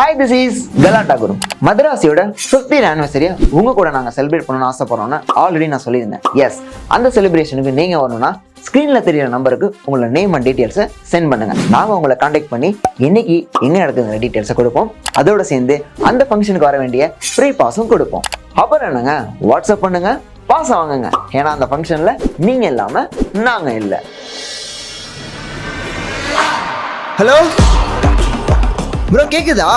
Hi this is கலாட்டா குரு மதராசியோட 15th ஆனிவர்சரியை உங்க கூட நாங்கள் செலிப்ரேட் பண்ணணும்னு ஆசைப்படுறோம்னு ஆல்ரெடி நான் சொல்லியிருந்தேன். எஸ் அந்த செலிப்ரேஷனுக்கு நீங்க வரணும்னா ஸ்க்ரீனில் தெரியிற நம்பருக்கு உங்களோட நேம் அண்ட் டீட்டெயில்ஸை சென்ட் பண்ணுங்கள் நாங்கள் உங்களை காண்டாக்ட் பண்ணி என்னைக்கு எங்கே நடக்குதுங்கிற டீட்டெயில்ஸை கொடுப்போம். அதோட சேர்ந்து அந்த ஃபங்க்ஷனுக்கு வர வேண்டிய ஃப்ரீ பாஸும் கொடுப்போம். அப்புறம் என்னங்க? வாட்ஸ்அப் பண்ணுங்க. பாஸ் வாங்குங்க. ஏன்னா அந்த ஃபங்க்ஷனில் நீங்கள் இல்லாமல் நாங்கள் இல்லை. ஹலோ ப்ரோ கேக்குதா?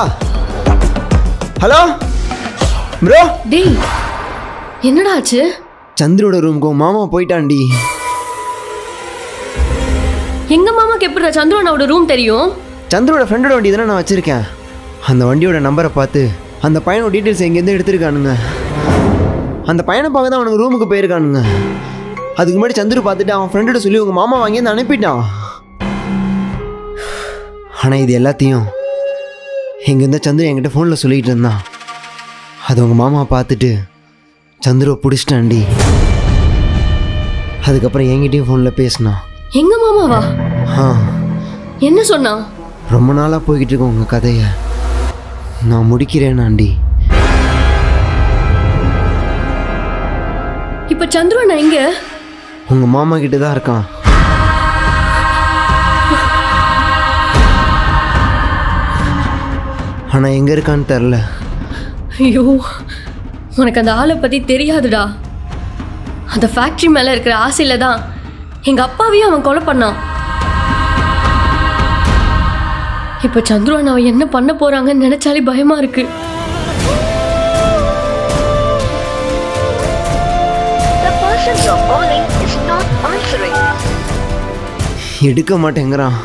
ஹலோ ப்ரோ டேய் என்னடா ஆச்சு சந்திரோட ரூமுக்கு மாமா போயிட்டான்டி. எங்க மாமாக்கு எப்படிடா சந்துருவனோட ரூம் தெரியும்? சந்திரோட ஃப்ரெண்டோட வண்டி தானே நான் வச்சிருக்கேன். அந்த வண்டியோட நம்பரை பார்த்து அந்த பையனோட டீட்டெயில்ஸ் எங்கேருந்து எடுத்திருக்கானுங்க. அந்த பையனை பார்க்க தான் அவனுக்கு ரூமுக்கு போயிருக்கானுங்க. அதுக்கு முன்னாடி சந்துரு பார்த்துட்டு அவன் ஃப்ரெண்டோட சொல்லி உங்கள் மாமா வாங்கி வந்து அனுப்பிட்டான். ஆனால் இது எல்லாத்தையும் எங்கே இருந்த சந்துரு என்கிட்ட ஃபோனில் சொல்லிக்கிட்டு இருந்தான் அது உங்கள் மாமா பார்த்துட்டு சந்துருவை பிடிச்சிட்டான்டி. அதுக்கப்புறம் என்கிட்டயும் ஃபோனில் பேசினான் எங்க மாமாவா? ஆ. என்ன சொன்னா? ரொம்ப நாளாக போய்கிட்டு இருக்கு உங்கள் கதையை. நான் முடிக்கிறேன் ஆண்டி இப்ப சந்துருவனா எங்க? உங்கள் மாமா கிட்ட தான் இருக்கான். ஆனால் எங்கே இருக்கான்னு தெரில ஐயோ உனக்கு அந்த ஆளை பத்தி தெரியாதுடா. அந்த ஃபேக்டரி மேல இருக்கிற ஆசையில தான் எங்க அப்பாவையும் அவன் கொலை பண்ணான். இப்ப சந்துருவன் அவன் என்ன பண்ண போறாங்கன்னு நினைச்சாலே பயமா இருக்கு. The person you're calling is not answering. எடுக்க மாட்டேங்கிறான்.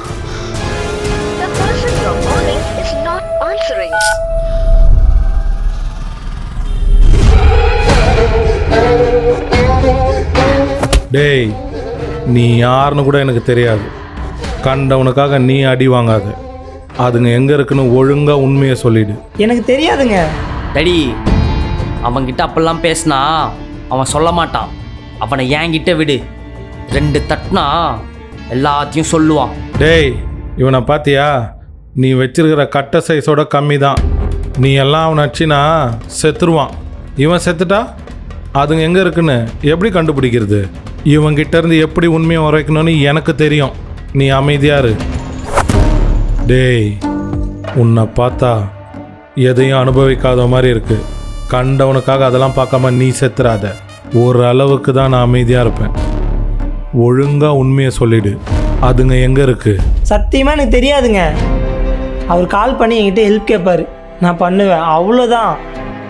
டேய் நீ யாருன்னு கூட எனக்கு தெரியாது. கண்டவனுக்காக நீ அடி வாங்காத. அதுங்க எங்கே இருக்குன்னு ஒழுங்காக உண்மையை சொல்லிடு. எனக்கு தெரியாதுங்க. டடி அவன்கிட்ட அப்பெல்லாம் பேசினா அவன் சொல்ல மாட்டான். அவனை என்கிட்ட விடு. ரெண்டு தட்டினா எல்லாத்தையும் சொல்லுவான். டேய் இவனை பாத்தியா? நீ வச்சிருக்கிற கட்ட சைஸோட கம்மி தான் நீ எல்லாம் அவனை அடிச்சினா செத்துருவான். இவன் செத்துட்டா? அதுங்க எங்கே இருக்குன்னு எப்படி கண்டுபிடிக்கிறது? இவன்கிட்ட இருந்து எப்படி உண்மையை உரைக்கணும்னு எனக்கு தெரியும். நீ அமைதியா இரு. டேய் உன்னை பார்த்தா எதையும் அனுபவிக்காத மாதிரி இருக்கு. கண்டவனுக்காக அதெல்லாம் பார்க்காம நீ செத்துறாத. ஒரு அளவுக்கு தான் நான் அமைதியாக இருப்பேன். ஒழுங்கா உண்மையை சொல்லிடு. அதுங்க எங்கே இருக்கு? சத்தியமாக எனக்கு தெரியாதுங்க. அவர் கால் பண்ணி என்கிட்ட ஹெல்ப் கேட்பாரு நான் பண்ணுவேன். அவ்வளோதான்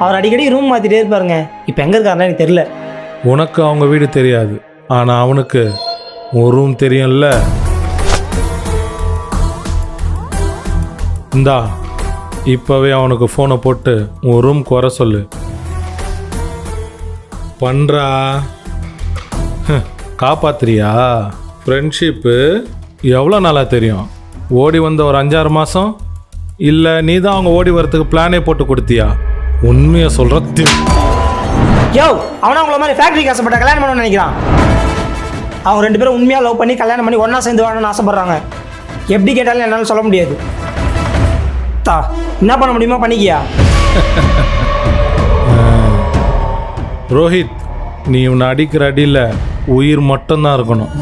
அவர் அடிக்கடி ரூம் மாற்றிட்டே இருப்பாருங்க. இப்போ எங்கே இருக்காருன்னு எனக்கு தெரில உனக்கு அவங்க வீடு தெரியாது. ஆனால் அவனுக்கு உன் ரூம் தெரியும்ல? இந்தா இப்போவே அவனுக்கு ஃபோனை போட்டு உன் ரூம் குறை சொல்லு. பண்ணுறா காப்பாத்துறியா? ஃப்ரெண்ட்ஷிப்பு எவ்வளோ நாளாக தெரியும்? ஓடி வந்த ஒரு அஞ்சாறு மாதம் இல்லை நீ தான் அவங்க ஓடி வரத்துக்கு பிளானே போட்டு கொடுத்தியா? உண்மையை சொல்கிற திரு யோ அவனா உங்களை மாதிரி ஃபேக்ட்ரி ஆசைப்பட்ட கல்யாணம் பண்ணணும்னு நினைக்கிறான். அவங்க ரெண்டு பேரும் உண்மையாக லவ் பண்ணி கல்யாணம் பண்ணி ஒன்றா சேர்ந்து வாழணும்னு ஆசைப்பட்றாங்க. எப்படி கேட்டாலும் என்னால் சொல்ல முடியாது. தா என்ன பண்ண முடியுமோ பண்ணிக்கியா? ரோஹித் நீ இவனை அடிக்கிற அடியில் உயிர் மட்டும்தான் இருக்கணும்.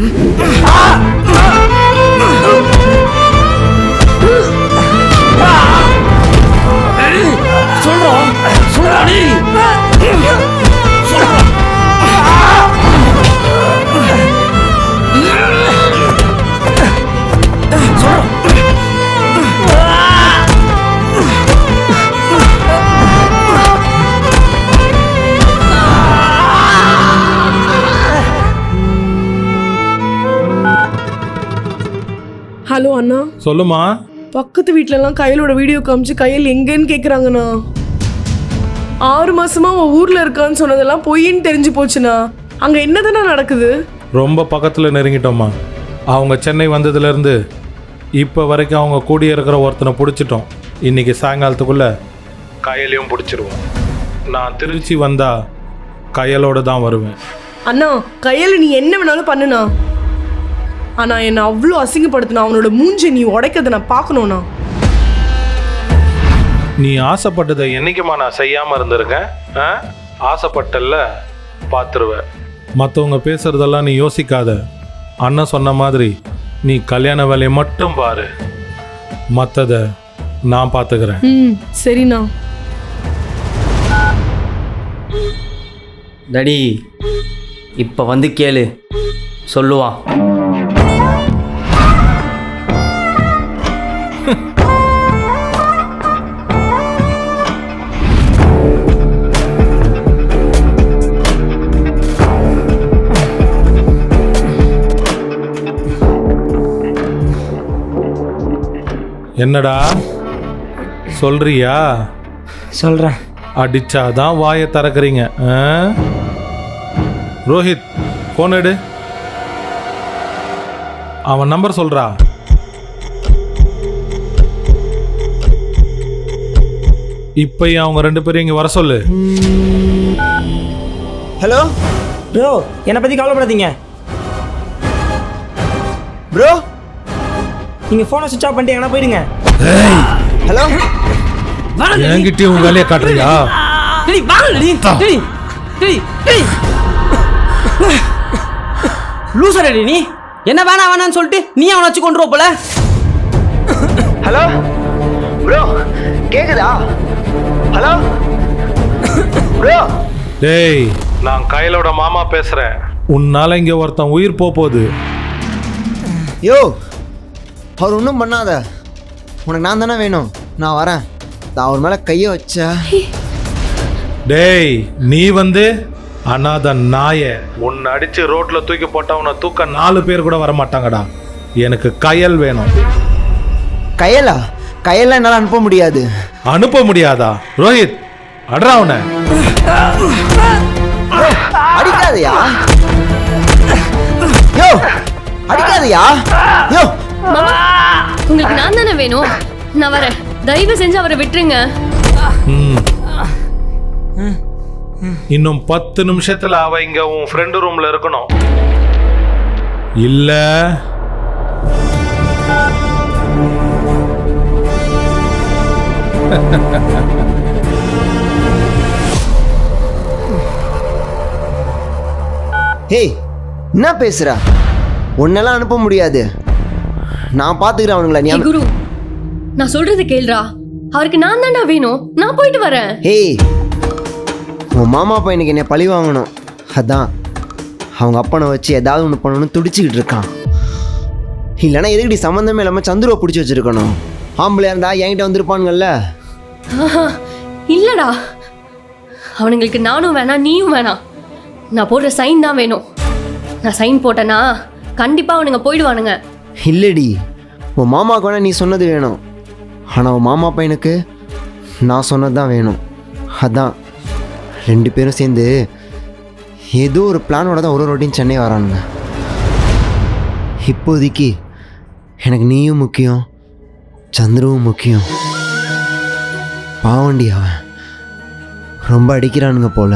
Huh? சொல்லுமா? பக்கத்து வீட்லலாம் கையலோட வீடியோ காமிச்சு கையல் எங்கன்னு கேட்குறாங்கண்ணா ஆறு மாசமா அவன் ஊர்ல இருக்கான்னு சொன்னதெல்லாம் பொய்ன்னு தெரிஞ்சு போச்சுண்ணா. அங்க என்னதானே நடக்குது? ரொம்ப பக்கத்தில் நெருங்கிட்டோம்மா. அவங்க சென்னை வந்ததுலேருந்து இப்போ வரைக்கும் அவங்க கூடிய இருக்கிற ஒருத்தனை பிடிச்சிட்டோம். இன்னைக்கு சாயங்காலத்துக்குள்ள கயலையும் பிடிச்சிருவோம். நான் திருச்சி வந்தா கயலோட தான் வருவேன். அண்ணா கையில் நீ என்ன வேணாலும் பண்ணுண்ணா. ஆனா என்னை அவ்வளோ அசிங்கப்படுத்தினா அவனோட மூஞ்சி நீ உடைக்கிறத நான் பார்க்கணுண்ணா நீ ஆசைப்பட்டதை என்னைக்குமா நான் செய்யாமல் இருந்திருக்கேன்? ஆ? ஆசைப்பட்டல்ல பார்த்துருவ. மற்றவங்க பேசுறதெல்லாம் நீ யோசிக்காத. அண்ணன் சொன்ன மாதிரி நீ கல்யாண வேலையை மட்டும் பாரு. மற்றதை நான் பார்த்துக்கிறேன். ம் சரிண்ணா. டடி இப்போ வந்து கேளு. சொல்லுவான். என்னடா? சொல்றியா? சொல்கிறேன் அடிச்சாதான் வாயை திறக்கறீங்க ஆ? ரோஹித் போன் எடு. அவன் நம்பர் சொல்றா. இப்பயும் அவங்க ரெண்டு பேரும் இங்க வர சொல்லு. ஹலோ ப்ரோ என்னை பற்றி கவலைப்படாதீங்க. ப்ரோ நீங்கள் ஃபோனை சுவிச் ஆஃப் பண்ணிட்டு எங்கன்னா போயிடுங்க. ஹலோ என்கிட்டயும் உங்க வேலையை காட்டுறியா? டேய் வாங்க டேய். டேய் டேய் டேய் லூசரடி நீ. என்ன வேணா வேணான்னு சொல்லிட்டு நீ அவனை வச்சு கொண்டு போல. ஹலோ ப்ரோ கேக்குதா? ஹலோ ப்ரோ டேய். நான் கையிலோட மாமா பேசுறேன். உன்னால இங்க ஒருத்தன் உயிர் போக போகுது. யோ அவர் ஒன்றும் பண்ணாத. உனக்கு நான் தானே வேணும். நான் வரேன். நான் அவர் மேலே கையை வச்சா. டேய் நீ வந்து அனாத நாய. உன்னை அடிச்சு ரோட்ல தூக்கி போட்டா உன்னை தூக்க நாலு பேர் கூட வர மாட்டாங்கடா எனக்கு கயல் வேணும். கையலா? கையெல்லாம் என்னால் அனுப்ப முடியாது. அனுப்ப முடியாதா? ரோஹித் அட்ரா அவனை. அடிக்காதயா. யோ அடிக்காதயா. யோ. உங்களுக்கு நான் தானே வேணும்? நான் வரேன். தயவு செஞ்சு அவரை விட்டுருங்க. ம். இன்னும் பத்து நிமிஷத்துல அவ இங்க உன் ஃப்ரெண்டு ரூம்ல இருக்கணும். இல்ல ஹேய் என்ன பேசுற? உன்னெல்லாம் அனுப்ப முடியாது. நான் பார்த்துக்கிறேன் அவனுங்கள நீ குரு நான் சொல்றது கேளுடா. அவருக்கு நான் தான்டா வேணும். நான் போயிட்டு வரேன். ஹேய் உன் மாமா பையனுக்கு என்னை பழி வாங்கணும். அதான் அவங்க அப்பனை வச்சு ஏதாவது ஒன்று பண்ணணும்னு துடிச்சிக்கிட்டு இருக்கான். இல்லைன்னா எதுக்கடி சம்மந்தமே இல்லாமல் சந்துருவை பிடிச்சி வச்சிருக்கணும்? ஆம்பளையா இருந்தா என்கிட்ட வந்திருப்பானுங்கல்ல ஆஹா, இல்லடா. அவனுங்களுக்கு நானும் வேணாம் நீயும் வேணாம் நான் போடுற சைன் தான் வேணும். நான் சைன் போட்டேன்னா கண்டிப்பா அவனுங்க போயிடுவானுங்க. இல்லடி உன் மாமாவுக்கு கூட நீ சொன்னது வேணும். ஆனால் உன் மாமா பையனுக்கு நான் சொன்னது தான் வேணும். அதான் ரெண்டு பேரும் சேர்ந்து ஏதோ ஒரு பிளானோட தான் ஒரு ஒரு வாட்டியும் சென்னை வரானுங்க. இப்போதைக்கு எனக்கு நீயும் முக்கியம் சந்திரவும் முக்கியம். பாவண்டி அவன் ரொம்ப அடிக்கிறானுங்க போல.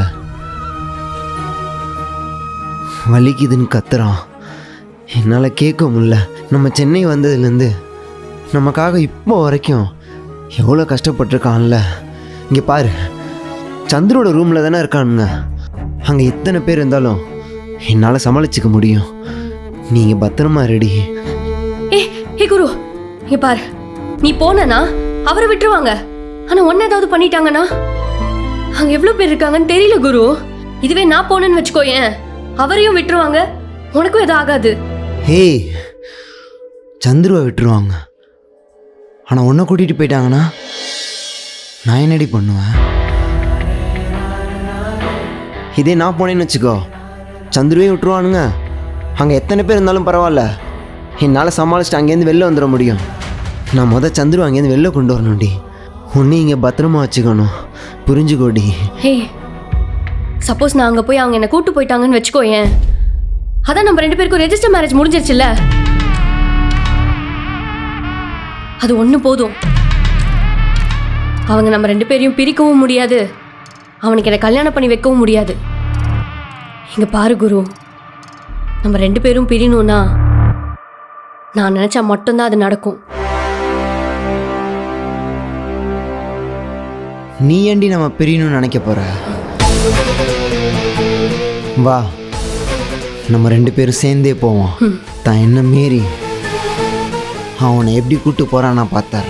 வலிக்குதுன்னு கத்துறான். என்னால் கேட்க முடில நம்ம சென்னை வந்ததுலேருந்து நமக்காக இப்போ வரைக்கும் எவ்வளோ கஷ்டப்பட்டிருக்கான்ல. இங்கே பாரு. சந்திரோட ரூமில் தானே இருக்கானுங்க. அங்கே எத்தனை பேர் இருந்தாலும் என்னால் சமாளிச்சுக்க முடியும். நீங்கள் பத்திரமா ரெடி. ஏ குரு இங்கே பாரு. நீ போனனா அவரை விட்டுருவாங்க. ஆனா ஒன்று ஏதாவது பண்ணிட்டாங்கன்னா? அங்க எவ்வளவு பேர் இருக்காங்கன்னு தெரியல குரு. இதுவே நான் போனேன்னு வச்சுக்கோ ஏன்? அவரையும் விட்டுருவாங்க. உனக்கும் எதுவும் ஆகாது. ஹே சந்துருவை விட்டுருவாங்க. ஆனால் உன்னை கூட்டிகிட்டு போயிட்டாங்கன்னா நான் என்னடி பண்ணுவேன்? இதே நான் போனேன்னு வச்சுக்கோ சந்துருவையும் விட்டுருவானுங்க. அங்கே எத்தனை பேர் இருந்தாலும் பரவாயில்ல. என்னால் சமாளிச்சுட்டு அங்கேருந்து வெளில வந்துட முடியும். நான் மொதல் சந்துரு அங்கேருந்து வெளில கொண்டு வரணும்டி. உன்னை இங்கே பத்திரமா வச்சுக்கணும். புரிஞ்சுக்கோடி. ஹே சப்போஸ் நான் அங்கே போய் அவங்க என்ன கூட்டு போயிட்டாங்கன்னு வச்சுக்கோயேன் அதான் நம்ம ரெண்டு பேருக்கும் ரெஜிஸ்டர் மேரேஜ் முடிஞ்சிருச்சுல்ல? அது ஒன்று போதும். அவங்க நம்ம ரெண்டு பேரையும் பிரிக்கவும் முடியாது. அவனுக்கு என்னை கல்யாணம் பண்ணி வைக்கவும் முடியாது. இங்கே பாரு குரு நம்ம ரெண்டு பேரும் பிரியணும்னா நான் நினச்சா மட்டும்தான் அது நடக்கும். நீ ஏண்டி நம்ம பிரியணும்னு நினைக்க போகிற வா. நம்ம ரெண்டு பேரும் சேர்ந்தே போவோம். தான் என்ன மீறி? அவனை எப்படி கூப்பிட்டு போகிறான் நான் பார்த்தேன்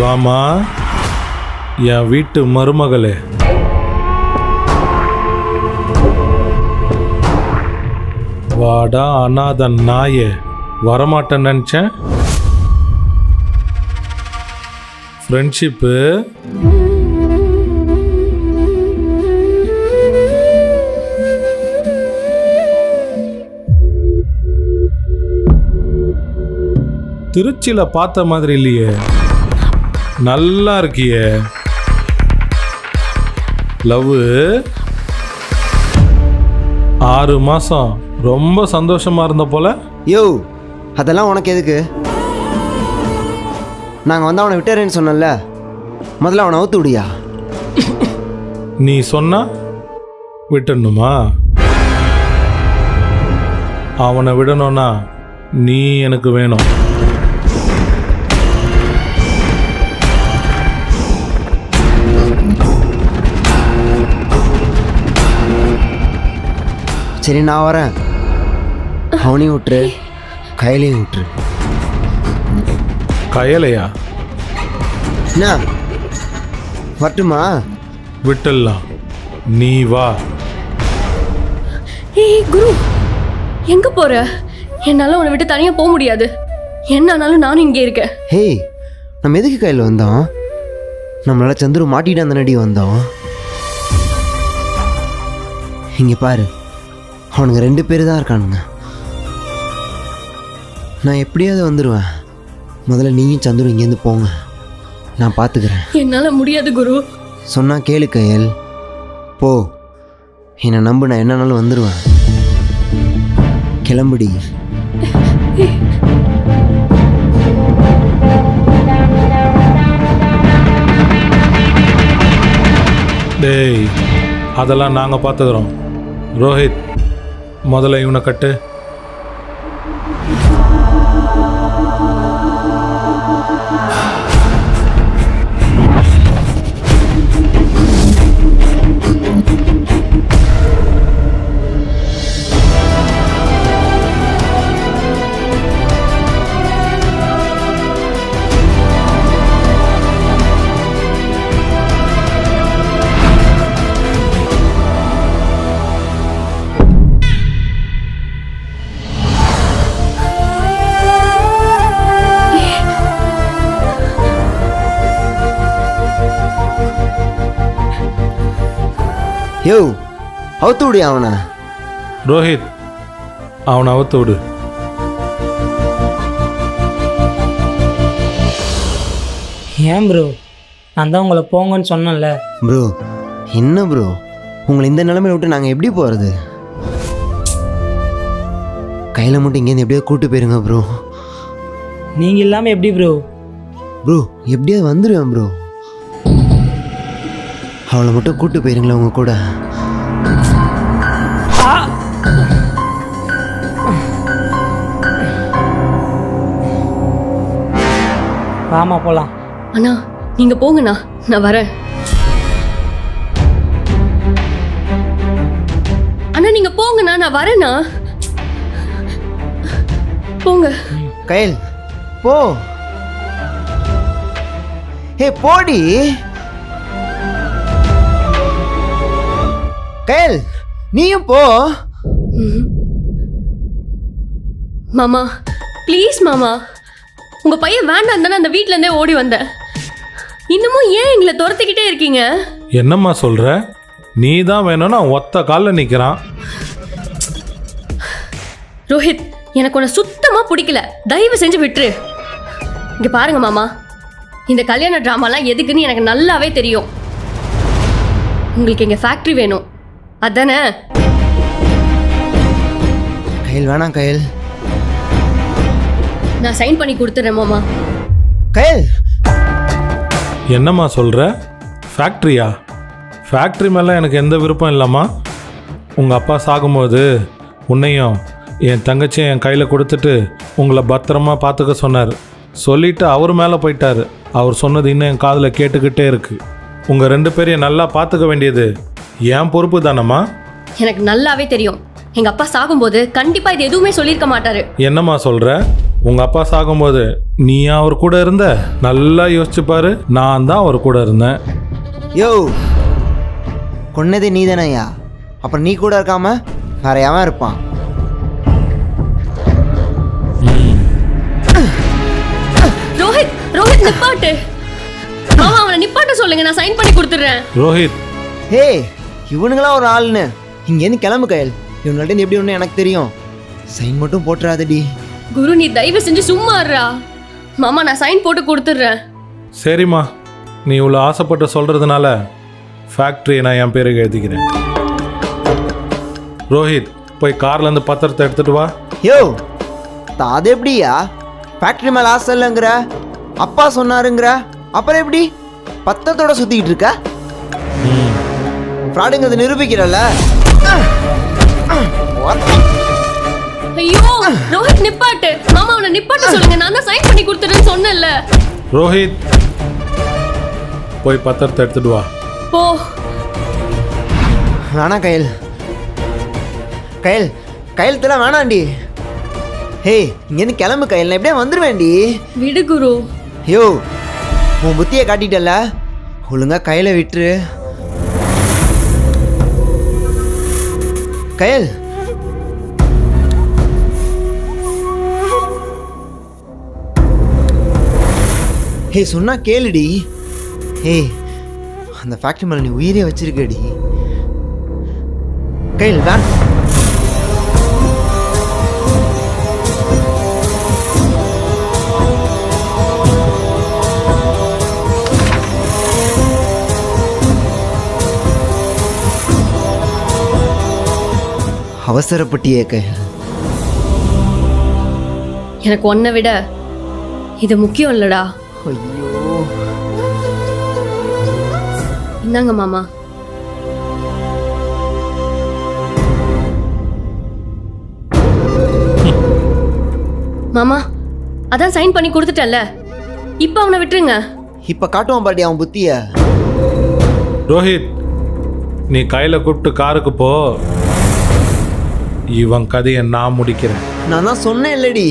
வாமா என் வீட்டு மருமகளே. வாடா அனாதன் நாயே வரமாட்டேன்னு நினச்சேன். ஃப்ரெண்ட்ஷிப்பு திருச்சியில் பார்த்த மாதிரி இல்லையே. நல்லா இருக்கியே லவ் ஆறு மாசம். ரொம்ப சந்தோஷமா இருந்த போல. யோ அதெல்லாம் உனக்கு எதுக்கு? நாங்கள் வந்து அவனை விட்டுறேன்னு சொன்னல முதல்ல அவனை அவுத்து விடியா? நீ சொன்னா விட்டுடணுமா? அவனை விடணும்னா நீ எனக்கு வேணும். சரி நான் வரேன். அவனையும் விட்டுரு. கையிலையும் விட்டுரு. கயலையா? என்ன? வரட்டுமா? விட்டுடலாம். நீ வா. ஏய் குரு எங்க போற? என்னால உன்னை விட்டு தனியா போக முடியாது. என்ன ஆனாலும் நானும் இங்கே இருக்கேன். ஹேய் நம்ம எதுக்கு கையில் வந்தோம்? நம்மளால சந்துரு மாட்டிட்டு அந்த நடி வந்தோம். இங்கே பாரு. அவனுங்க ரெண்டு பேர் தான் இருக்கானுங்க. நான் எப்படியாவது வந்துடுவேன் முதல்ல நீயும் சந்துரு இங்கேருந்து போங்க. நான் பார்த்துக்கிறேன் என்னால முடியாது குரு. சொன்னா கேளு கையல். போ. என்னை நம்பு நான் என்னன்னாலும் வந்துடுவேன் கிளம்புடி. டேய் அதெல்லாம் நாங்கள் பார்த்துக்கிறோம் ரோஹித். முதல்ல இவனை கட்டு அவுத்து விடி அவனை. ரோஹித் அவனை அவுத்து விடு ஏன் ப்ரோ நான் தான் உங்களை போங்கன்னு சொன்னேன்ல. ப்ரோ என்ன ப்ரோ உங்களை இந்த நிலைமையில விட்டு நாங்கள் எப்படி போகிறது கையில் மட்டும் இங்கேருந்து எப்படியோ கூட்டு போயிருங்க ப்ரோ நீங்கள் இல்லாமல் எப்படி ப்ரோ ப்ரோ எப்படியாவது வந்துடுவேன் ப்ரோ அவளை மட்டும் கூட்டு போயிருங்களேன் உங்க கூட. வாமா போகலாம் அண்ணா நீங்க போங்கண்ணா. நான் வரேன். அண்ணா நீங்க போங்கண்ணா. நான் வரேண்ணா. போங்க. கயல் போ. ஏ போடி. கயல் நீயும் போ. மாமா ப்ளீஸ் மாமா. உங்க பையன் வேண்டாம் தானே அந்த வீட்ல இருந்தே ஓடி வந்தேன் இன்னமும் ஏன் எங்களை துரத்திக்கிட்டே இருக்கீங்க? என்னம்மா சொல்ற? நீ தான் வேணும்னா ஒத்த காலில் நிற்கிறான் ரோஹித் எனக்கு உன்னை சுத்தமா பிடிக்கல. தயவு செஞ்சு விட்டுரு. இங்க பாருங்க மாமா. இந்த கல்யாண ட்ராமாலாம் எதுக்குன்னு எனக்கு நல்லாவே தெரியும். உங்களுக்கு எங்க ஃபேக்ட்ரி வேணும். அதானே? கயல் வேணாம் கயல். நான் சைன் பண்ணி கொடுத்துட்றேன் மாமா. கயல்! என்னம்மா சொல்கிற ஃபேக்ட்ரியா ஃபேக்ட்ரி மேலே எனக்கு எந்த விருப்பம் இல்லைம்மா? உங்கள் அப்பா சாகும்போது உன்னையும் என் தங்கச்சியும் என் கையில் கொடுத்துட்டு உங்களை பத்திரமா பார்த்துக்க சொன்னார். சொல்லிட்டு அவர் மேலே போயிட்டாரு. அவர் சொன்னது இன்னும் என் காதில் கேட்டுக்கிட்டே இருக்கு. உங்கள் ரெண்டு பேரையும் நல்லா பார்த்துக்க வேண்டியது என் பொறுப்பு தானம்மா? எனக்கு நல்லாவே தெரியும். எங்க அப்பா சாகும்போது கண்டிப்பா இது எதுவுமே சொல்லியிருக்க மாட்டாரு. என்னம்மா சொல்கிற உங்கள் அப்பா சாகும்போது நீ அவர் கூட இருந்த? நல்லா யோசிச்சு பாரு. நான் தான் அவர் கூட இருந்தேன். யோ கொன்னதே நீ தானேயா அப்புறம் நீ கூட இருக்காம வேற இருப்பான்? ரோஹித் ரோஹித் நிப்பாட்டு. மாமா அவனை நிப்பாட்ட சொல்லுங்க. நான் சைன் பண்ணி கொடுத்துட்றேன். ரோஹித். ஹே இவனுங்களாம் ஒரு ஆளுன்னு இங்கேருந்து கிளம்பு கயல். இவங்கள்ட்ட எப்படி ஒன்று எனக்கு தெரியும்? சைன் மட்டும் போட்டுறாதடி. குரு நீ தயவு செஞ்சு சும்மா இருடா. மாமா நான் சைன் போட்டு கொடுத்துட்றேன். சரிம்மா. நீ இவ்வளோ ஆசைப்பட்டு சொல்கிறதுனால ஃபேக்ட்ரியை நான் என் பேருக்கு எழுதிக்கிறேன். ரோஹித் போய் கார்லேருந்து பத்திரத்தை எடுத்துட்டு வா. யோ த- அது எப்படியா? ஃபேக்ட்ரி மேலே ஆசை இல்லைங்கிற? அப்பா சொன்னாருங்கிற? அப்புறம் எப்படி? பத்தத்தோட சுற்றிக்கிட்டு இருக்க? ஃப்ராடுங்கிறது நிரூபிக்கிறல்ல? ஐயோ ரோஹித் நிப்பாட்டு. மாமா அவனை நிப்பாட்ட சொல்லுங்க. நான் தான் சைன் பண்ணி கொடுத்துறேன்னு சொன்னேன்ல. ரோஹித் போய் பத்திரத்தை எடுத்துட்டு வா. போ. வேணாம் கயல். கயல் கையெழுத்துலாம் வேணாண்டி. ஹே இங்கேருந்து கிளம்பு கயல். நான் எப்படியே வந்துடுவேன்டி விடு குரு. யோ உன் புத்தியை காட்டிட்டல ஒழுங்கா கையில விட்டுரு. கயல் ஹே சொன்னா கேளுடி. ஹே அந்த ஃபேக்ட்ரி மேலே நீ உயிரே வச்சிருக்கடி. கையில் வேன். அவசரப்பட்டியே கையில். எனக்கு ஒன்றை விட இது முக்கியம் இல்லடா. ஐயோ. இந்தாங்க மாமா. மாமா அதான் சைன் பண்ணி கொடுத்துட்டேன்ல. இப்போ அவனை விட்டுருங்க. இப்போ காட்டுவான் பாட்டி அவன் புத்திய. ரோஹித் நீ கையில் கூப்பிட்டு காருக்கு போ. இவன் கதையை நான் முடிக்கிறேன். நான் தான் சொன்னேன் இல்லடி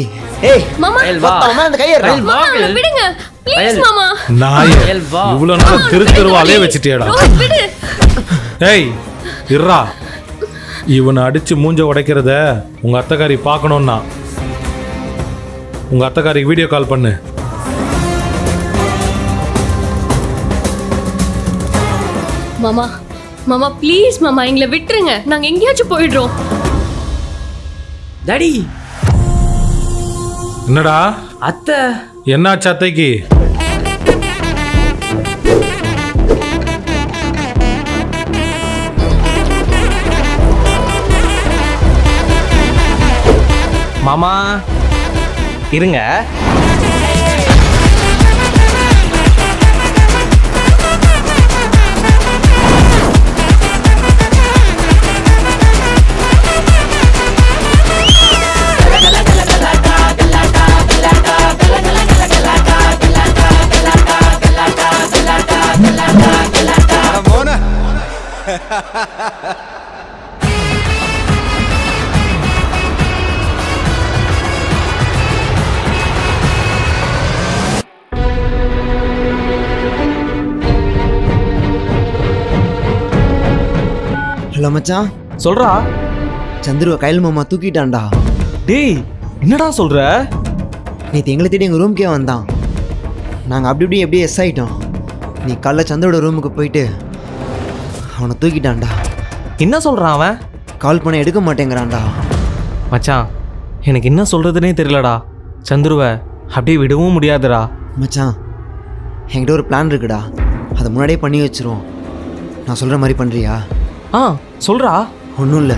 ஏய் மாமா. அவன் அந்த கையை மாமா. விடுங்க. ப்ளீஸ். மாமா. நாய நாள் திரு தெருவாலே வச்சுட்டியடா. ஏய் இர்ரா இவனை அடிச்சு மூஞ்ச உடைக்கிறத உங்க அத்தைக்காரி பார்க்கணும்னா. உங்க அத்தைக்காரிக்கு வீடியோ கால் பண்ணு. மாமா மாமா ப்ளீஸ் மாமா எங்களை விட்டுருங்க. நாங்க எங்கேயாச்சும் போயிடுறோம். டாடி என்னடா? அத்தை. என்னாச்சு அத்தைக்கு? மாமா இருங்க. ஹலோ மச்சான். சொல்றா. சந்துருவ கையில் மாமா தூக்கிட்டான்டா. டேய் என்னடா சொல்ற? நேற்று எங்களை தேடி எங்கள் ரூம்க்கே வந்தான். நாங்கள் அப்படி இப்படி எப்படியே எஸ் ஆகிட்டோம் நீ காலைல சந்திரோட ரூமுக்கு போயிட்டு அவனை தூக்கிட்டான்டா. என்ன சொல்றான் அவன்? கால் பண்ண எடுக்க மாட்டேங்கிறான்டா. மச்சான் எனக்கு என்ன சொல்றதுனே தெரியலடா. சந்துருவை அப்படியே விடவும் முடியாதுடா. மச்சான் என்கிட்ட ஒரு பிளான் இருக்குடா. அதை முன்னாடியே பண்ணி வச்சிருவோம். நான் சொல்கிற மாதிரி பண்ணுறியா ஆ சொல்றா. ஒன்றும் இல்லை.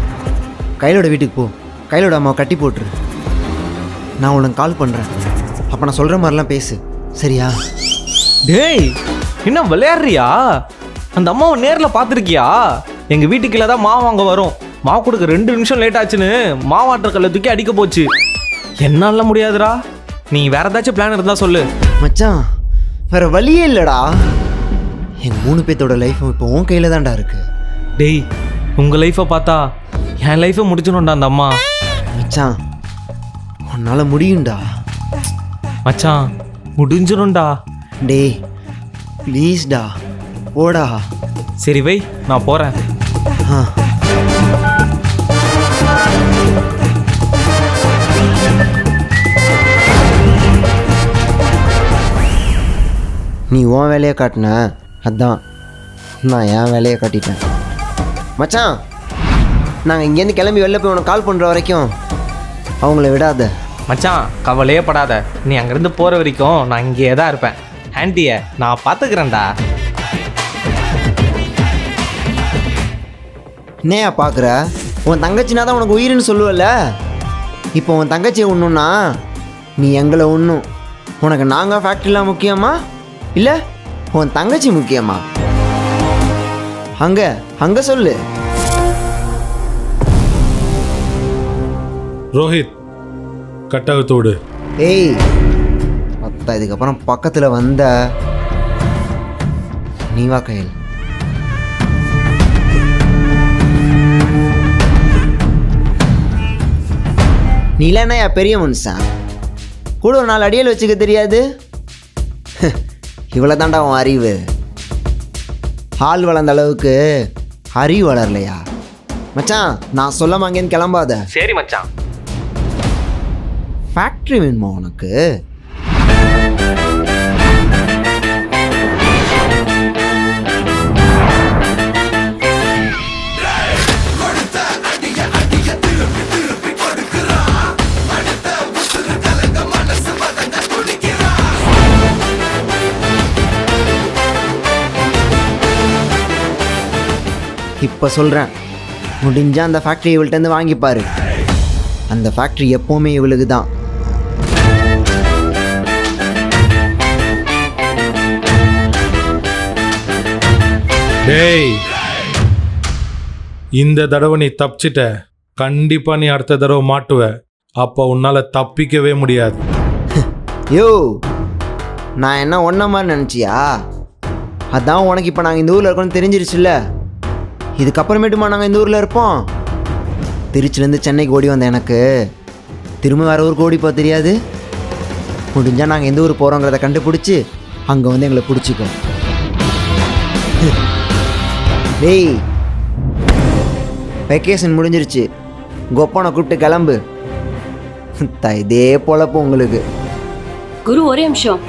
கையிலோட வீட்டுக்கு போ. கையிலோட அம்மாவை கட்டி போட்டுரு. நான் உனக்கு கால் பண்ணுறேன் அப்போ நான் சொல்கிற மாதிரிலாம் பேசு. சரியா? டேய் என்ன விளையாடுறியா? அந்த அம்மாவை நேரில் பார்த்துருக்கியா? எங்கள் வீட்டுக்குள்ள தான் மாவு வாங்க வரும். மாவு கொடுக்க ரெண்டு நிமிஷம் லேட் ஆச்சுன்னு மாவாட்டர் கல்லை தூக்கி அடிக்க போச்சு. என்னால முடியாதுடா. நீ வேற ஏதாச்சும் பிளான் இருந்தா சொல்லு. மச்சான் வேற வழியே இல்லைடா. எங்கள் மூணு பேர்த்தோட லைஃப்பும் இப்போ உன் கையில் தான்டா இருக்கு. டேய் உங்கள் லைஃப்பை பார்த்தா என் லைஃப்பை முடிச்சிடும்டா அந்த அம்மா. மச்சான் உன்னால் முடியும்டா. மச்சான் முடிஞ்சிரும்டா டேய் ப்ளீஸ்டா போடா சரி வை நான் போகிறேன் ஆ. நீ உன் வேலையை காட்டின. அதான் நான் என் வேலையை காட்டிட்டேன். மச்சான் நாங்கள் இங்கேருந்து கிளம்பி வெளில போய் உனக்கு கால் பண்ணுற வரைக்கும் அவங்கள விடாத. மச்சான் கவலையே படாத. நீ அங்கேருந்து போகிற வரைக்கும் நான் இங்கேயே தான் இருப்பேன். ஆன்ட்டியை நான் பார்த்துக்கிறேன்டா. என்னையா பார்க்குற? உன் தங்கச்சினா தான் உனக்கு உயிர்னு சொல்லுவல்ல? இப்போ உன் தங்கச்சியை உண்ணுன்னா நீ எங்களை உண்ணும். உனக்கு நாங்கள் ஃபேக்ட்ரிலாம் முக்கியமா? இல்லை உன் தங்கச்சி முக்கியமா? அங்கே அங்கே சொல்லு. ரோஹித் கட்டகத்து விடு. ஏய் அத்தா இதுக்கப்புறம் பக்கத்தில் வந்த நீ வா கையில். நீ இல்லைன்னா பெரிய மனுஷன். கூட ஒரு நாலு அடியல் வச்சுக்க தெரியாது? இவ்வளோ தாண்டா உன் அறிவு. ஆள் வளர்ந்த அளவுக்கு அறிவு வளரலையா? மச்சான் நான் சொல்லாம அங்கேருந்து கிளம்பாத. சரி மச்சான். ஃபேக்ட்ரி வேணுமா உனக்கு? இப்போ சொல்கிறேன் முடிஞ்சா அந்த ஃபேக்ட்ரி இவள்கிட்டருந்து வாங்கிப்பாரு அந்த ஃபேக்ட்ரி எப்போவுமே இவளுக்கு தான் டேய் இந்த தடவை நீ தப்பிச்சிட்ட. கண்டிப்பா நீ அடுத்த தடவை மாட்டுவ. அப்போ உன்னால தப்பிக்கவே முடியாது. யோ நான் என்ன ஒன்றை மாதிரி நினச்சியா? அதான் உனக்கு இப்போ நாங்கள் இந்த ஊரில் இருக்கோம்னு தெரிஞ்சிருச்சுல்ல. இதுக்கப்புறமேட்டுமா நாங்கள் இந்த ஊரில் இருப்போம்? திருச்சிலேருந்து சென்னைக்கு ஓடி வந்தேன் எனக்கு. திரும்ப வேறு ஊருக்கு ஓடி போக தெரியாது. முடிஞ்சால் நாங்கள் எந்த ஊர் போகிறோங்கிறத கண்டுபிடிச்சி அங்கே வந்து எங்களை பிடிச்சிக்கோ டேய் வெக்கேஷன் முடிஞ்சிருச்சு. கொப்பனை கூப்பிட்டு கிளம்பு. இதே பொழப்பு உங்களுக்கு. குரு ஒரே நிமிஷம்.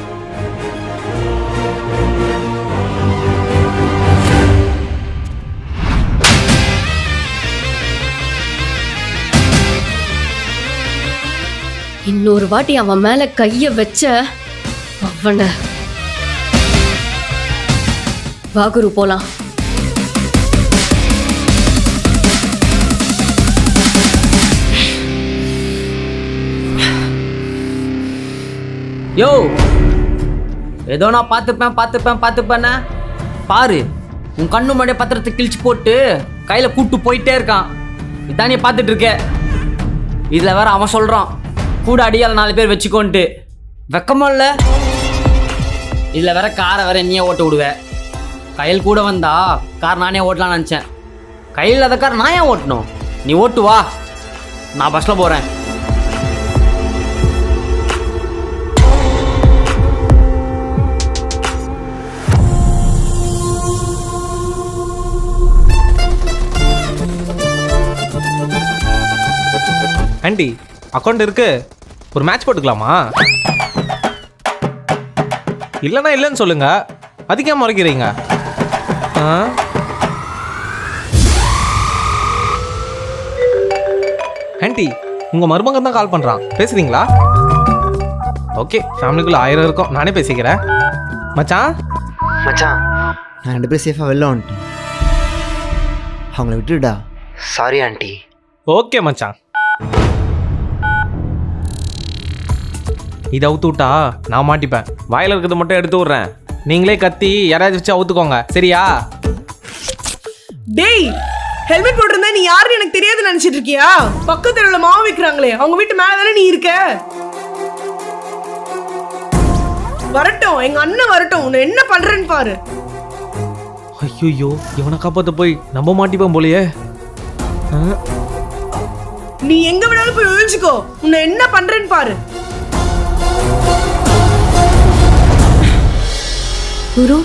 இன்னொரு வாட்டி அவன் மேல கைய வச்ச அவனை. வாகுரு போலாம். யோ ஏதோ நான் பார்த்துப்பேன் பார்த்துப்பேன் பார்த்துப்பேன்னு? பாரு உன் கண்ணு முன்னாடியே பத்திரத்தை கிழிச்சு போட்டு கையில் கூட்டு போயிட்டே இருக்கான். இதான் நீ பார்த்துட்டு இருக்க. இதில் வேற அவன் சொல்கிறான் கூட அடியால் நாலு பேர் வச்சுக்கோன்ட்டு. வெக்கமா இல்லை இதில் வேற காரை வேற என்னையே ஓட்ட விடுவேன் கையில் கூட வந்தா கார் நானே ஓட்டலாம்னு நினச்சேன். கையில் இல்லாத கார் நான் ஏன் ஓட்டணும்? நீ ஓட்டு வா. நான் பஸ்ஸில் போகிறேன் ஆண்டி அக்கௌண்ட் இருக்கு. ஒரு மேட்ச் போட்டுக்கலாமா? இல்லைன்னா இல்லைன்னு சொல்லுங்க. அதுக்கே முறைக்கிறீங்க ஆ? ஆண்டி உங்க மருமகன் தான் கால் பண்றான். பேசுறீங்களா? ஓகே ஃபேமிலிக்குள்ள ஆயிரம் இருக்கும். நானே பேசிக்கிறேன். மச்சான்? மச்சான். நான் ரெண்டு பேரும் சேஃபாக வெளில வந்துட்டேன். அவங்கள விட்டுடா சாரி ஆண்டி. ஓகே மச்சான். இதை அவுத்து விட்டா நான் மாட்டிப்பேன். வாயில இருக்கிறத மட்டும் எடுத்து விட்றேன். நீங்களே கத்தி யாராச்சும் வச்சு அவுத்துக்கோங்க. சரியா? டேய் ஹெல்மெட் போட்டிருந்தா நீ யாருன்னு எனக்கு தெரியாது நினைச்சிட்டு இருக்கியா? பக்கத்து தெருவில் மாவு விற்கிறாங்களே அவங்க வீட்டு மேல தானே நீ இருக்க? வரட்டும் எங்க அண்ணன் வரட்டும் உன்னை என்ன பண்றேன்னு பாரு. ஐயோ இவனை காப்பாற்ற போய் நம்ம மாட்டிப்போம் போலயே. நீ எங்க வேணாலும் போய் ஒழிச்சுக்கோ உன்னை என்ன பண்றேன்னு பாரு. குரு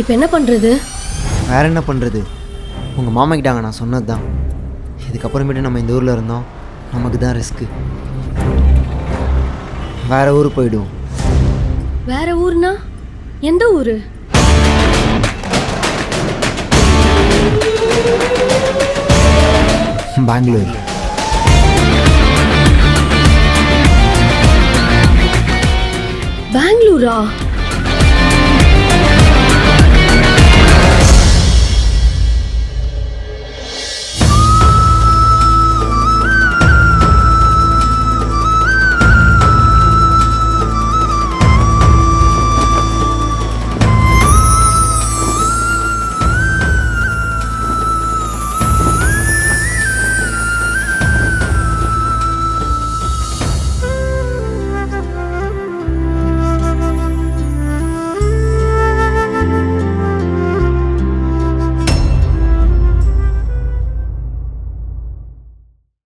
இப்போ என்ன பண்றது? வேற என்ன பண்ணுறது உங்கள் மாமா கிட்டாங்க நான் சொன்னது தான் இதுக்கப்புறமேட்டு நம்ம இந்த ஊரில் இருந்தோம். நமக்கு தான் ரிஸ்க்கு. வேற ஊர் போயிடுவோம். வேற ஊர்னா? எந்த ஊரு? பெங்களூர். பெங்களூரா?